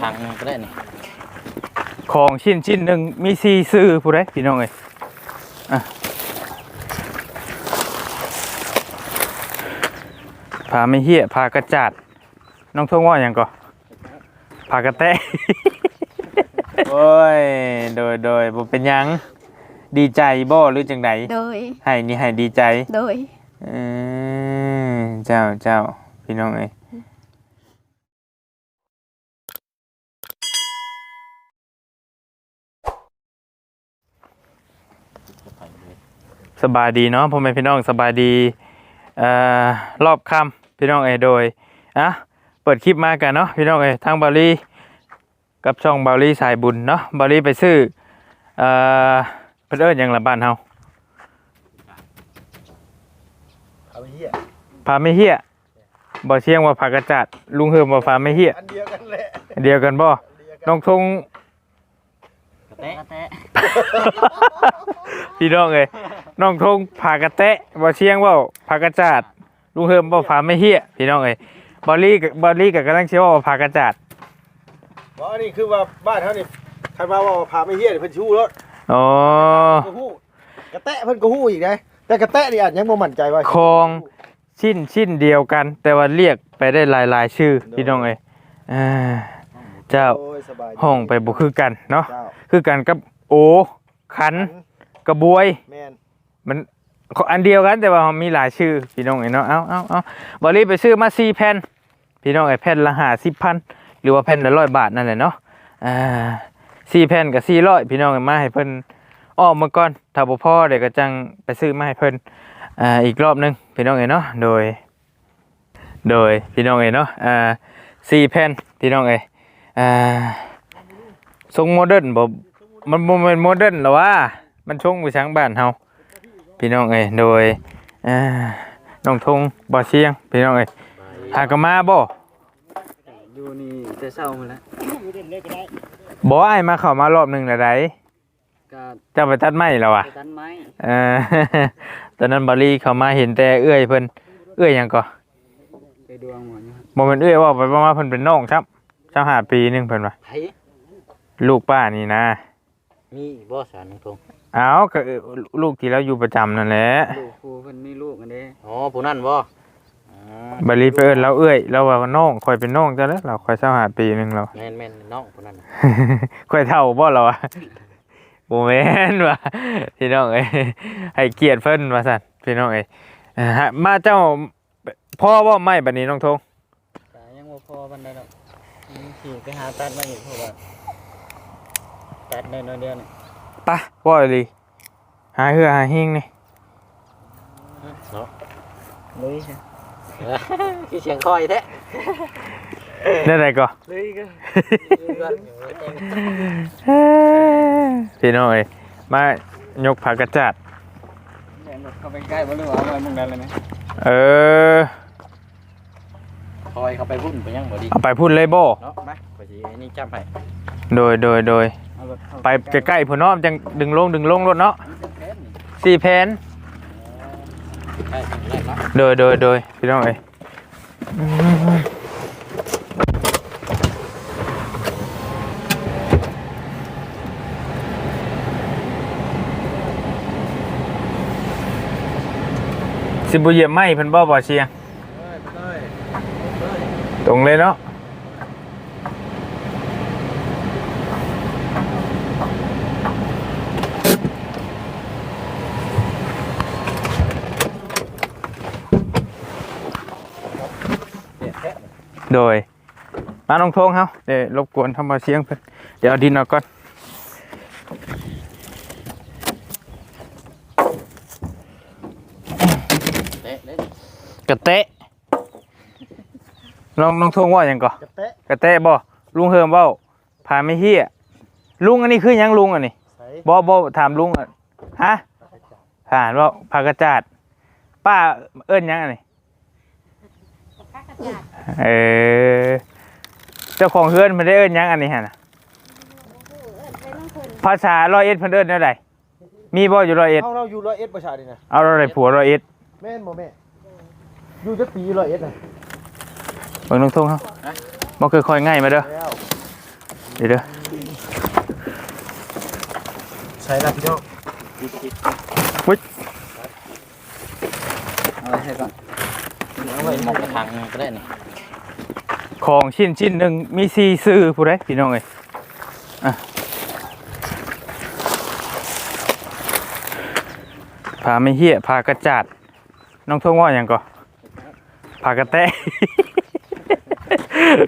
ทางก็ได้นี่ของชิ้นชิ้นหนึ่งมีสี่ซื้อผู้ใดพี่น้องเอ้ยอะพาไม่เหี้ยพากระจาดน้องทงว่าอย่างก่อพากระแตะ โอ้ย โดยโดยบ่เป็นหยัง ดีใจบ่หรือจังไดโดย ให้นี่ให้ดีใจ โดยเออเจ้าเจ้าพี่น้องเอ้ย สบายดีเนาะพ่อแม่พี่น้องสบายดีเอ่อรอบค่ำพี่น้องเอ้ยโดยอะเปิดคลิปมากันเนาะพี่น้องเอ้ยทางบาลีกับช่องบาลีสายบุญเนาะบาลีไปซื้อเอ่อเพิ่นเอิ้นหยังละบ้านเฮาเอาไปเหี้ยพาไม่เฮียบ่เชียงว่าผักกระจัดลุงเฮิมว่าพาไม่เฮียอันเดียวกันแหละเดียวกันบ่เดียวกันน้องทง กระแตะกระแตะพี่น้องเอ้ยน้องทงผากระแตะบ่เชียงว่าผักกระจัดลุงเฮิมบ่พาไม่เฮียพี่น้องเอ้ยบอลลี่กับบอลลี่กับกำลังเชื่อว่าผักกระจัดเพราะอันนี้คือว่าบ้านเขานี่ใครมาว่าพาไม่เหี้ยนี่เพิ่นชู้รถอ๋อก็ฮู้กระแตะเพิ่นก็ฮู้อีกนะแต่กระแตะนี่อาจยังบ่มั่นใจว่าคองชิ้นชิ้นเดียวกัน แต่ว่าเรียกไปได้หลายๆ ชื่อพี่น้องเอ้ยอ่า เจ้าโอ้ยสบายดีห้องไปบ่คือกันเนาะเจ้าคือกันกับโอขันกระบวย แม่นมันอันเดียวกันแต่ว่ามีหลายชื่อพี่น้องไอ้เนาะเอาเอาเอาบอลลี่ไปซื้อมาสี่แผ่นพี่น้องไอ้แผ่นละห้าสิบพันหรือว่าแผ่นละร้อยบาทนั่นแหละเนาะอ่าสี่แผ่นกับสี่ร้อยพี่น้องไอ้มาให้เพิ่นอ้อมมาก่อนถ้าบ่พอเดี๋ยวก็จังไปซื้อมาให้เพิ่นอ่าอีกรอบหนึงพี่น้องไอ้เนาะโดย โดยพี่น้องไอ้เนาะอ่าสี่แผ่นพี่น้องไอ้ อ่าทรงโมเดิร์นบ่มันบ่แม่นโมเดิร์นหรอวะมันชงไปช้างบ้านเฮาพี่น้องเอ้ยโดยอ่าน้องทงบ่อเชียงพี่น้องเอ้ยหากนมาบ่อยู่นี่แต่เช้ามาแล้วบ่อ้ายมาเข้ามารอบหนึงแล้วไดก็เจ้าไปตัดไม้แล้วอะ ไปตันไม้เออ ตอนนั้นบาลีเข้ามาเห็นแต่เอื้อยเพิ่นเอื้อยหยังก่อไปดวงหมออยู่ครับบ่แม่นเอื้อยว่าไปว่ามาเพิ่นเป็นน้องครับ เจ้าหาปีหนึงเพิ่นว่าไผลูกป้านี่นะมีอีกบ่สารน้องทงเอ้าก็เอ่อลูกที่เราอยู่ประจำนั่นแหละลูกครูเพิ่นมีลูกกันเด้อ๋อผู้นั่นบ่อ๋อบาลีไปเอิ้นเราเอื้อยเราว่าน้องข่อยเป็นน้องจ้ะแล้วเราข่อยเจ้าหาปีหนึงแล้วแม่นแม่นน้องผู้นั้นน่ะค่อยเท่าบ่เราอะโมเมนต์ว่ะพี่น้องเอ้ยให้เกียรติเพิ่นว่าสั่นพี่น้องเอ้ยอ่าฮะมาเจ้าพ่อบ่ไม่บัดนี้น้องทง แต่ยังบ่พอปานใดดอก ยังสิไปหาตัดมาอีกเพราะว่าตัดได้น้อยเดียวนี่ปะว่าเลยหาเหือหาหิงนี่เนาะลุยใช่คือเสียงคอยแท้ได้ไรก็ลุยก็พี่น้องเอ้ยมายกผักกระจัดเข้าไปใกล้บ่รู้ว่าเอาไว้มุงนั้นเลยนะเออค อยเข้าไปพุ่นไปยังบ่ดีเอาไปพูดเลยบ่เนาะมาไปสิอันนี้จำให้โดยโดยโดยเอารถเข้าไปใกล้ๆพุ่นเนาะจังดึงลงดึงลงรถเนาะแค่นี้สี่แผนใช่แรกเนาะโดยโดยโดยพี่น้องเอ้ยอืมสิบุเหยียบไหมเพิ่นบ่บ่เชียง ตรงเลยเนาะโดย มาน้องทงเฮาเดี๋ยวรบกวนทำมาเสียงเพิ่นเดี๋ยวเอาดินเอาก่อนเตะเด้กระเตะ น้องน้องทงว่าหยังก่อนกระแตะกระเตะบ่ลุงเฮิมเว้าพาไม่เฮียลุงอันนี้คือหยังลุงอันนี้ใส่บ่บ่ถามลุงอะฮะผ่านว่าผักกระจาด ป้าเอิ้นหยังอันนี้เออเจ้าของเฮือนมันได้เอิ้นหยังอันนี้ฮะน่ะภาษาร้อยเอ็ดเพิ่นเอิ้นแนวใดมีบ่อยู่ร้อยเอ็ดเฮาเราอยู่ร้อยเอ็ดประชานี่นะเอาอะไรผัวร้อยเอ็ดแม่นบ่แม่อยู่จักปีร้อยเอ็ดน่ะ เบิ่งตรงๆเฮาบ่เคยค่อยง่ายมาเด้อแล้วเดี๋ยวเด้อใช่ละพี่น้องเอาไว้ให้ก่อนเอาไว้หมกกระถางก็ได้นี่ของชิ้นชิ้นหนึ่งมีซีซื้อผู้ใดพี่น้องเอ้ยอะพาไม่เหี้ยพากระจาดน้องทงว่าอย่างก่อพากระแต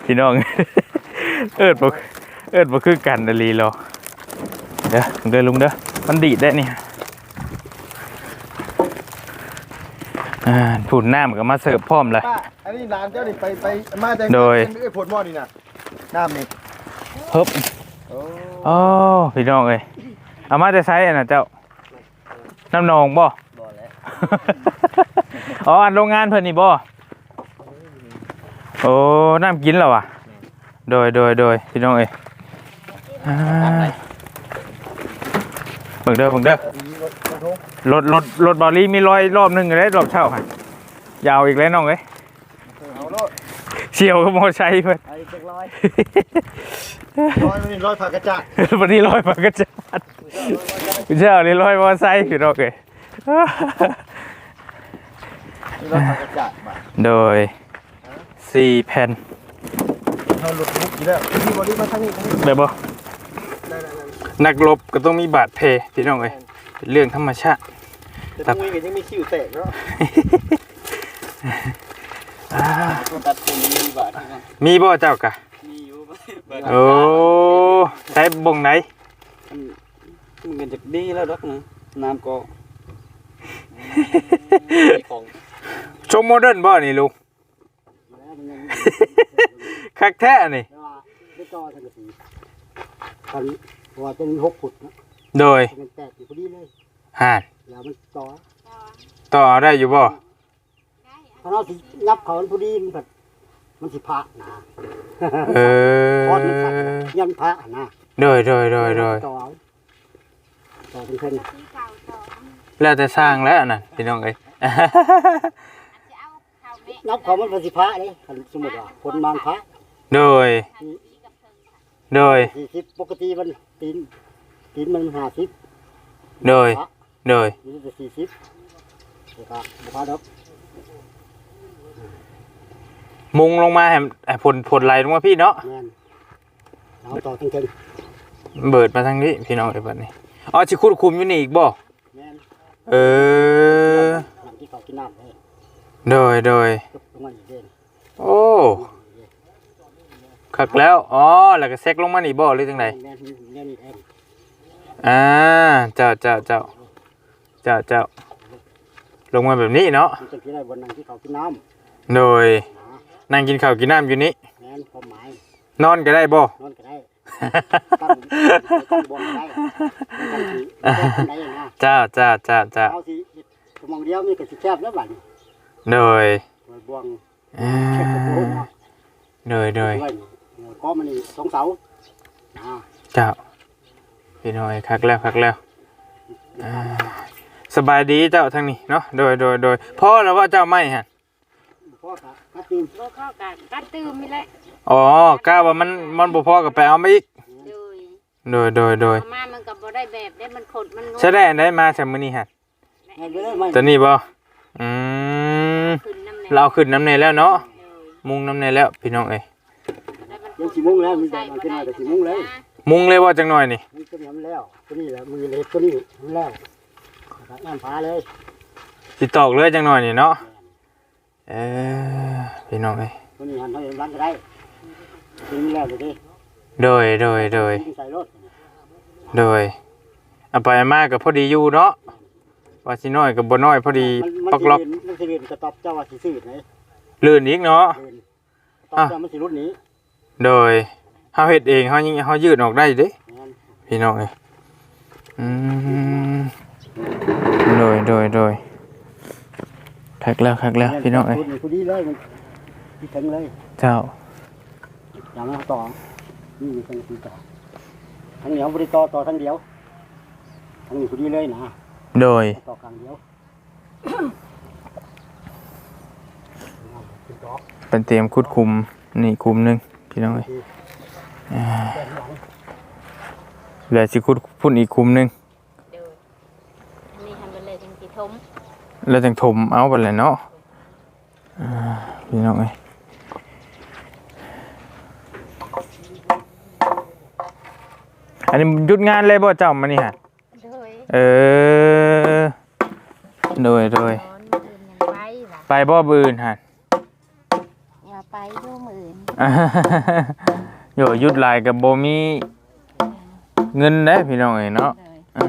พี่น้อง เอิดบ่เอิดบ่คือกันดลีรอเด้อลุงเด้อลุงเด้อมันดีดได้นี่อ่าผุนน้ำก็มาเสิร์ฟพร้อมเลย ป้าอันนี้ร้านเจ้านี่ไปไปมาแต่โดยเป็นเอ้ยผลหม้อนี่น่ะน้ำนี่เฮ้บโอ้โอ้พี่น้องเอ้ยเอามาจะใช้อันน่ะเจ้า น้ำนองบ่ บ่แล้ว อ๋ออันโรงงานเพิ่นนี่บ่ โอ้น้ำกินแล้วอะ โดยโดยโดยพี่น้องเอ้ยอ่าเบิ่งเด้อเบิ่งเด้อดีรถรถโทงรถรถรถบอลลี่มีรอยรอบหนึงเลยรอบเช่าค่ะยาวอีกแล้วน้องเอ้ยเอาโลดเชี่ยวกับมอไซค์เพิ่นไอ้เจ็ดร้อยร้อยนี่ร้อยผักกระจาดวันนี้ลอยมากระจาดเจ้านี่ลอยมอไซค์พี่น้องเอ้ยนี่ร้อยผักกระจาดมาโดย สี่แผ่นเอาหลุดลุกอยู่แล้วพี่บอดี้มาทางนี้ทางนี้แบบบ่ได้ได้ได้นักรบก็ต้องมีบาดแผลพี่น้องเอ้ยเป็นเรื่องธรรมชาติ แต่ต้องมีกันยังมีคิวแตกเนาะคนตัดผมมีบาทที่กันมีบ่เจ้ากะมีอยู่บ่โอ้ใช้บ่งไหนมันกันจากดีแล้วดอกนะน้ำก็ของ ชมโมเดิร์นบ่นี่ลุ งคักแท้นี่ไม่ต่อสังกะสีตอนเพราะว่าเป็นหกฟุตนะโดยมันแตกอยู่พอดีเลยห่านแล้วมันต่อต่อได้อยู่บ่เพราะเราสิยับเขามันพอดีมันแบบมันสิพระนะเอพอดมันขัดอยันพระนะโดยโดยโดยโดยต่อเอาต่อเป็นเพิ่นแล้วแต่สร้างแล้วน่ะพี่น้องเอ้ย ยับเขามันเป็นสิพระเลยคันสมมติว่าคนบางพระโดย โดย สี่สิบปกติมันตีนตีนมันห้าสิบโดย พระโดย นี่จะสี่สิบเดี๋ยวก็บุคคลดอกมุงลงมาให้ให้ผลผลไหลลงมาพี่เนาะ แม่นเราต่อทั้งเทิงเบิดมาทางนี้พี่น้องเอ้ยบัดนี้อ๋อสิคุดคุมอยู่นี่อีกบ่ แม่นเออน้ำที่เขากินน้ำเลย โดยโดยยกลงมาอีกเด่นโอ้คักแล้วอ๋อแล้วก็เซ็กลงมานี่บ่หรือจังไดแม่นแม่นนี่เองอ่าเจ้าเจ้าเจ้าเจ้าเจ้าลงมาแบบนี้เนาะมันจะกินได้บนนั้นที่เขากินน้โดยนั่งกินข้าวกินน้ำอยู่นี่ำแม่นความหมายนอนก็ได้บ่ นอนก็ได้ตั้งตั้งบนก็ได้ตั้งที่ตั้งไหนนะเจ้าเจ้าเจ้าเจ้าเอาสิชั่วโมงเดียวมีก็สิแคบแล้วบัดนี้ โดยโดยบวงอ่าเช็ดกระโปรงเนาะโดยโดยไว้นี่ก็มันนี่สองเสาอ่าเจ้าพี่น้อยคักแล้วคักแล้วอ่าสบายดีเจ้าทางนี้เนาะโดยโดยโดยพ่อแล้วว่าเจ้าไม่ฮะพ่อครับกัดตีนบ่เข้ากันกันตื่มนี่แหละอ๋อกล้าว่ามันมันบ่พอกับไปเอามาอีกโดยโดยโดยโดยเอามามันก็บ่ได้แบบได้มันขดมันงใช้ได้อันได้มาจากมื้อนี้ฮะแม่นไปเลยไม่ ตัวนี้บ่อืม ขึ้นน้ำแหน่ เราขึ้นน้ำในแล้วเนาะโดยมุงน้ำในแล้วพี่น้องเอ้ยแล้วมันยังสิมุงแล้วมันได้มันขึ้นมาแต่สิมุงเลยมุงเลยว่าจังหน่อยนี่มันก็เหนียวมันแล้วตัวนี้แหละมือเล็กตัวนี้มันแล้วน้ำผาเลยสิตอกเลยจังหน่อยนี่เนาะเออพี่น้องเอ้ยตัวนี้หันเขาเองรันก็ได้ตัวนี้แล้วเดี๋ยวดิโดยโดยโดยใส่รถโดยเอาไปมากับพอดีอยู่เนาะ ว่าสิน้อยกับบ่น้อยพอดีมันปักล็อกมันสิเรียนกระตอบเจ้าว่าสิซื้อไหนลื่นอีกเนาะ เรียนตอบเจ้ามันสิรุ่นนี้โดยเฮาเฮ็ดเองเฮายิงเฮายืดออกได้เด้แม่นพี่น้องเอ้ยอืมโดยโดยโดยคักแล้วคักแล้วพี่น้องเอ้ยรุ่นนี้พอดีเลยมันที่ถึงเลยเจ้า อย่างนั้นต่อนี่มีทั้งที่ต่อทั้งเหนียวบริต่อต่อทั้งเดียวทั้งนี้พอดีเลยนะ โดยต่อกลางเดียวเป็นเตรียมคุดคุมนี่คุมหนึงพี่น้องเอ้ยอ่าแบ่งหลังเหลือสิคุดพุ่นอีกคุมหนึงโดยอันนี้ทำไปเลยจังสิทมแล้วจังถมเอาไปเลยเนาะอ่าพี่น้องเอ้ยอันนี้หยุดงานเลยบ่เจ้ามานี่ฮะ โดย เออ โดยโดยตอนมื้ออื่นยังไปล่ะไปบ่บืนฮะ อย่าไปอยู่มื้ออื่นโยหยุดหลายกับบ่มีเงินได้พี่น้องเอ้ยเนาะเลยอ่า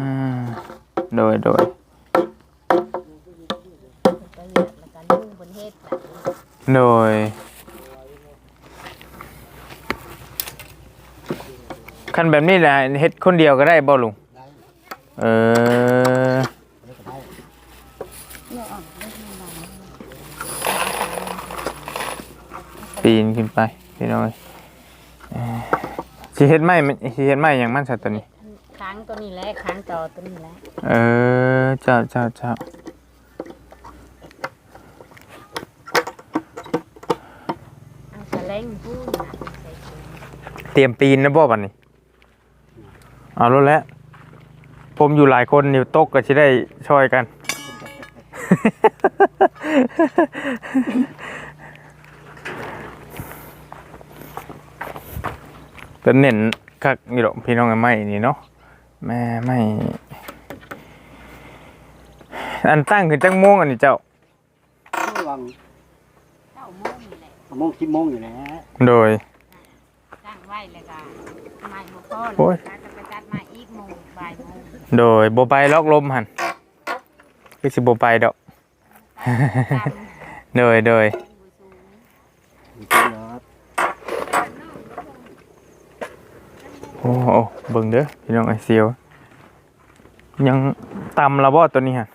โดยโดยก็เลือกแล้วก็ลุงบนเฮ็ดล่ะโดยคันแบบนี้แหละเฮ็ดคนเดียวก็ได้บ่ลุงได้เออ แล้วก็ได้ ปีนขึ้น ไปพี่น้อยเอ่อสิเฮ็ดไม้มันสิเฮ็ดไม้หยังมันซะตัวนี้ ค้างตัวนี้แหละค้างจอตัวนี้แหละเออเจ้าเจ้าเจ้าเอาสะเล้งพูดน่ะใส่ถุงเตรียมปีนนะบ่บัดนี้เอารู้แล้วผมอยู่หลายคนอยู่ตกก็สิได้ช่วยกัน ก็เน้นคักนี่ดอกพี่น้องไอ้ไม้นี่เนาะแม่ไม่อันตั้งขึ้นจังโมงอันนี้เจ้าระวังเก้าโมงนี่แหละโมงสิบโมงอยู่แล้วโดย ตั้งไว้แล้วก็ไม้บ่พอโอ้ยแล้วก็ไปตัดไม้อีกโมงบ่ายโมงโดยโบไปลอกลมหันคือสิโบไปดอก ตามโดยโดย ผู้สูง อยู่ที่รถ โอ้โหเบิ่งเด้อพี่น้องไอเซียวยังตำละบ่ตัวนี้ฮะ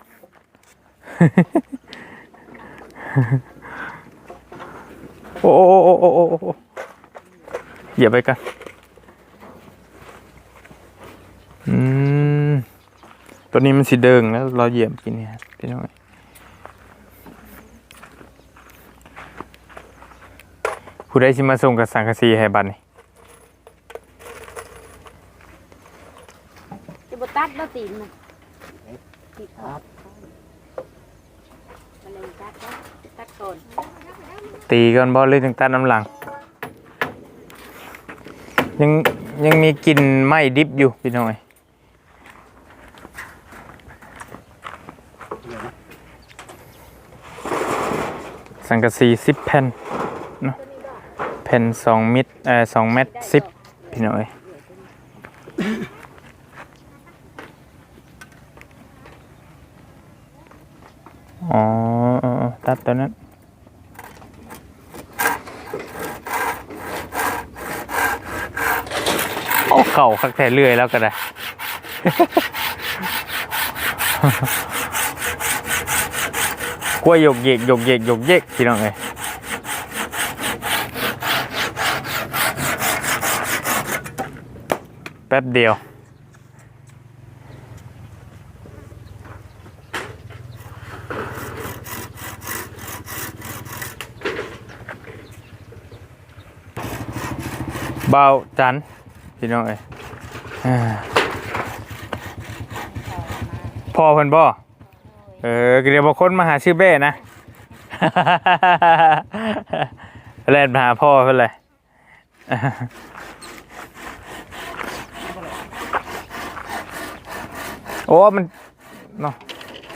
โอ้โอ้โอ้โอ้โอ้เหยียบไปกันอืมตัวนี้มันสีเดิงแล้ว เราเหยียบกินเนี่ยพี่น้องผู้ใดสิมาส่งกับสังกะสีให้บัดนี่ จะบ่ตัดบ่ตีนมันติดครับมาเลยตัดเนาะตัดก่อนตีกันบ่เลยถึงตัดน้ำหลัง ยังยังมีกลิ่นไหม้ดิบอยู่พี่น้องเอ้ยสังกะสีสิบแผ่นเนาะแผ่นสองมิตรเอ่อสองเมตรสิบพี่น้องเอ้ยอ๋อเออเออ ตัดตัวนั้น โอ้เก่าคักแต่เรื่อยแล้วก็ได้ กล้วยหยกเยกหยกเยกหยกเยกพี่น้องเอ้ยแป๊บเดียว บาจันพี่น้องเอ้ยอ่าพ่อเพิ่นบ่เออเดี๋ยวบางคนมาหาชื่อเบ้นะ แล่นมาหาพ่อเพิ่นเลยโอ้มันเนาะ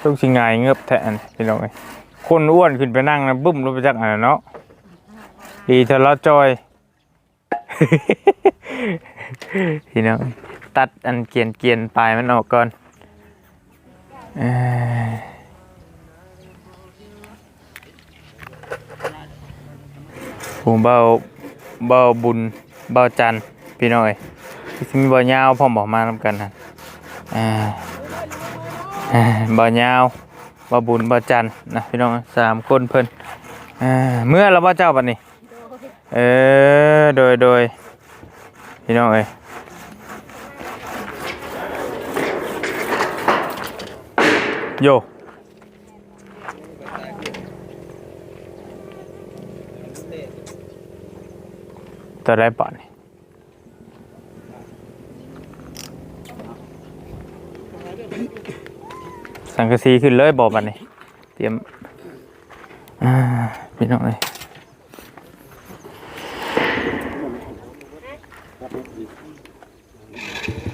ต้องสิงายเงือบแทนพี่น้องเอ้ยคนอ้วนขึ้นไปนั่งนะบึ้มลงไปจากอันนั้นเนาะดีเธอละจอย พี่น้องตัดอันเกียนเกียนปลายมันออกก่อนผมเบาเบาบุญเบาจันพี่น้องเอ้ยที่มีเบายาวพร้อมบอกมานำกันนะอ่าอ่าเบายาวเบาบุญเบาจันนะพี่น้องสามคนเพิ่นเมื่อเราว่าเจ้าบัดนี้ เออ โดยโดยพี่น้องเอ้ยโยจะได้ป่ะนี่สังกะสีขึ้นเลยบอกมันนี่เตรียมพี่น้องเอ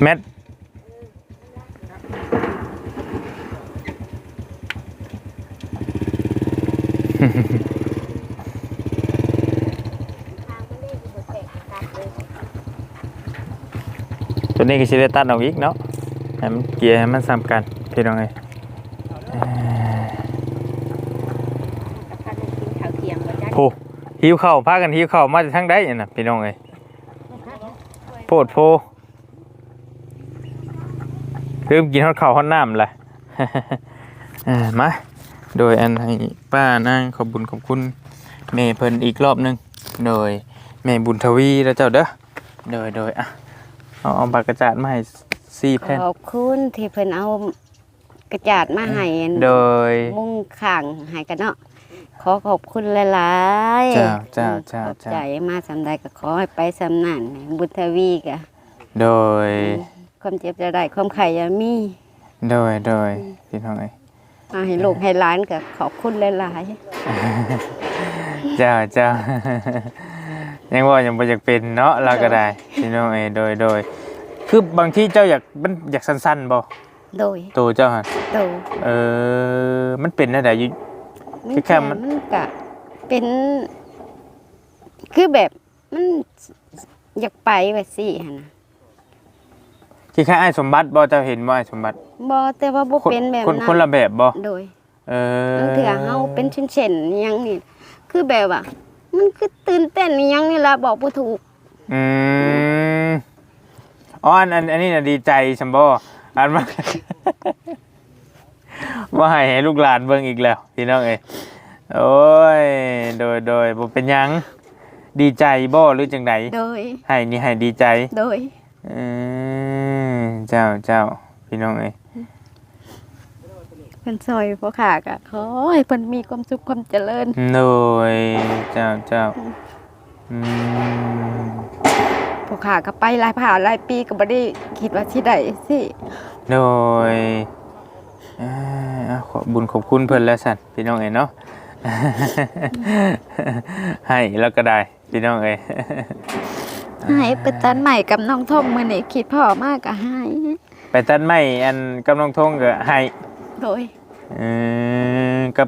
แมทตัวนี้ก็สิได้ตัดออกอีกเนาะให้มันเกลี่ยให้มันซ้ำกันพี่น้องเอ้ยเอ่อพากันกินข้าวเที่ยงบ่จ้ะโพหิวข้าวพากันหิวข้าวมาจากทางใดนี่น่ะพี่น้องเอ้ยโพดโพ ลืมกินฮอดข้าวฮอดน้ำแหละเอ่อมาโดยอันให้ป้านางขอบบุญขอบคุณแม่เพิ่นอีกรอบหนึงโดยแม่บุญทวีแล้วเจ้าเด้อโดยโดยอะเอาเอาปากกระจาดมาให้สี่แผ่นขอบคุณที่เพิ่นเอากระจาดมาให้โดยมุงข้างให้กันเนาะขอขอบคุณหลายๆเจ้าเจ้าเจ้าขอบเจ้าใจมาสำใดก็ขอให้ไปสำนั่นบุญทวีกะโดย ความเจ็บจะได้ความไข่จะมีโดยโดยพี่น้องเอ้ยมาให้ลูกให้หลานก็ขอบคุณหลายเจ้าเจ้ายังว่ายังบ่อยากเป็นเนาะเราก็ได้พี่น้องเอ้ยโดยโดยคือบางทีเจ้าอยากมันอยากสั้นๆบ่ๆโดยโตเจ้าหั่นโดยเออมันเป็นได้อยู่มันคือแค่มันมันก็เป็น คือแบบมันอยากไปว่าสิหั่นน่ะ ที่แค่ไอ้ายสมบัติบ่เจ้าเห็นบ่ไอ้ายสมบัติบ่แต่ว่าบ่คนเป็นแบบคนนั้นคนละแบบบ่โดยเออบางเถื่อเฮาเป็นเช่นๆอิหยังนี่คือแบบว่า มันคือตื่นเต้นอิหยังนี่ล่ะบอกบ่ถูก อืมอ๋ออันอันอันนี้น่ะดีใจซัมบ่อันมาว่าให้ให้ลูกหลานเบิ่งอีกแล้วพี่น้องเอ้ยโอ้ยโดยโดยบ่เป็นหยัง ดีใจบ่หรือจังไดโดยให้นี่ให้ดีใจ โดย อืมเจ้าเจ้าพี่น้องเอ้ยเพิ่นซอยพ่อขาก็ขอให้เพิ่นมีความสุขความเจริญโดยเจ้าเจ้าอืมพ่อขาก็ไปหลายผ่าหลายปีก็บ่ได้คิดว่าสิได้สิโดยอ่าอะขอบุญขอบคุณเพิ่นแล้วสั่นพี่น้องเอ้ยเนาะให้แล้วก็ได้พี่น้องเอ้ย ให้ไปตันใหม่กับน้องทงมื้อนี้คิดพ่อมากก็ให้ไปตัดไม้อันกำลังทงก็ให้โดยเออกับ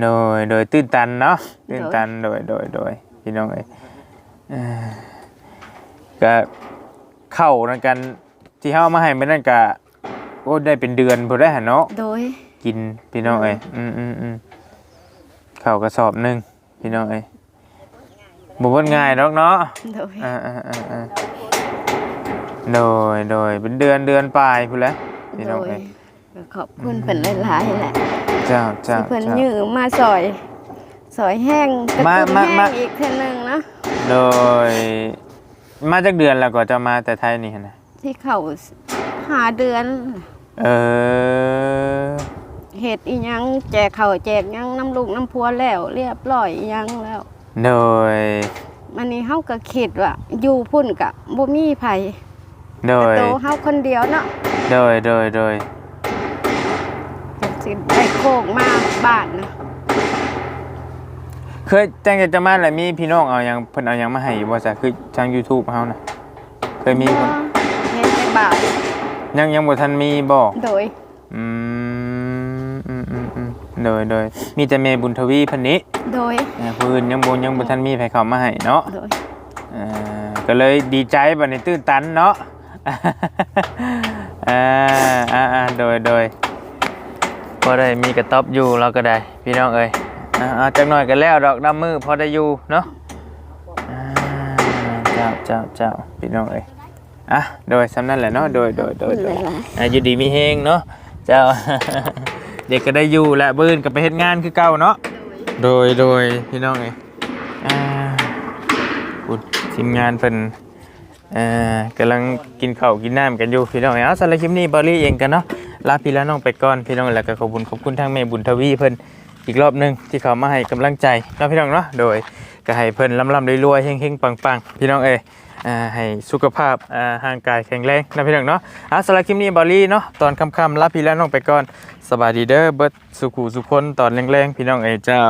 โดยโดยตื้นตันเนาะตื้นตันโดยโดยโดยพี่น้องเอ้ยเอ่อก็เข้านั่นกันที่เฮามาให้มื้อนั้นก็โอ้ได้เป็นเดือนพุ่นได้หั่นเนาะ โดย กินพี่น้องเอ้ยอืมอืมอืมเข้ากระสอบหนึงพี่น้องเอ้ย บ่ว่าง่ายดอกเนาะโดยอ่าอ่าอ่าอ่าโดยโดยเป็นเดือนเดือนปลายพุ่นแหล้วพี่โดน้องยเอ้ยก็ขอบคุณเพิ่นหลายๆแหละเจ้าเจ้าที่เพิ่นเจ้า ยืมมาซอยซอยแห้งกระมาตุ้นมาแห้มางอีกเทื่อนึงนะโดย มาจากเดือนแล้วก็จะมาแต่ไทยนี่หั่นนะที่เขาหาเดือนเออเฮ็ดอีหยังแจกข้าวแจกหยังน้ำลูกน้ำพัวแล้ว เรียบร้อยอีหยังแล้ว โดย มันนี้เฮาก็คิดว่าอยู่พุ่นก็บ่มีไผโดยโตเฮาคนเดียวเนาะโดย โดย โดย จังสิได้โคกมาบ้านนะเคยแจ้งจะมาแล้วมีพี่น้องเอาหยังเพิ่นเอาหยังมาให้อยู่บ่ซะคือทาง YouTube เฮานะเคยมีคนเฮ็ดในบ้านยังยังบ่ทันมีบ่โดยอืมอืมอืมอืมโดยโดยมีแต่แม่บุญทวีเพิ่นนี้ โดย อ่าผู้อื่นยังบ่ยังบ่ทันมีไผเข้ามาให้เนาะโดยอ่าก็เลยดีใจบัดนี้ตื้นตันเนาะ อ่าอ่าอ่าโดยโดยพอได้มีกระต๊อบอยู่เราก็ได้ พี่น้องเอ้ยอ่าอ่าจักหน่อยก็แล้วดอกดำมือพอได้อยู่เนาะอ่าเจ้าเจ้าเจ้าพี่น้องเอ้ยอะโดยสำนั้นแหละเนาะโดยโดยโดยโดยหลายอะอยู่ดีมีเฮงเนาะเจ้า เด็กก็ได้อยู่และบื้นก็ไปเฮ็ดงานคือเก่าเนาะโด โดยโดยพี่น้องเอออุดทีมงานเพิ่นอ่อกำลังกินข้าวกินน้ำกันอยู่พี่น้องเออาสำหรับคลิปนี้บอลลี่เองกันเนาะลาพี่และน้องไปก่อนพี่น้องแล้วก็ขอบคุณขอบคุณทางแม่บุญทวีเพิ่นอีกรอบหนึงที่เขามาให้กำลังใจเนาะพี่น้องเนาะโดยก็ให้เพิ่นลำลำรวยๆเฮงๆปังๆ พี่น้องเอ้ยอ่า ให้สุขภาพห่างกายแข็งแรงนะพี่น้องเนาะอะสำหรับคลิปนี้บอลลี่เนาะตอนค่ำๆรับพี่แล้วน้องไปก่อนสบายดีเด้อเบิร์ดสุขุสุคนตอนแรงๆพี่น้องเอ้เจ้า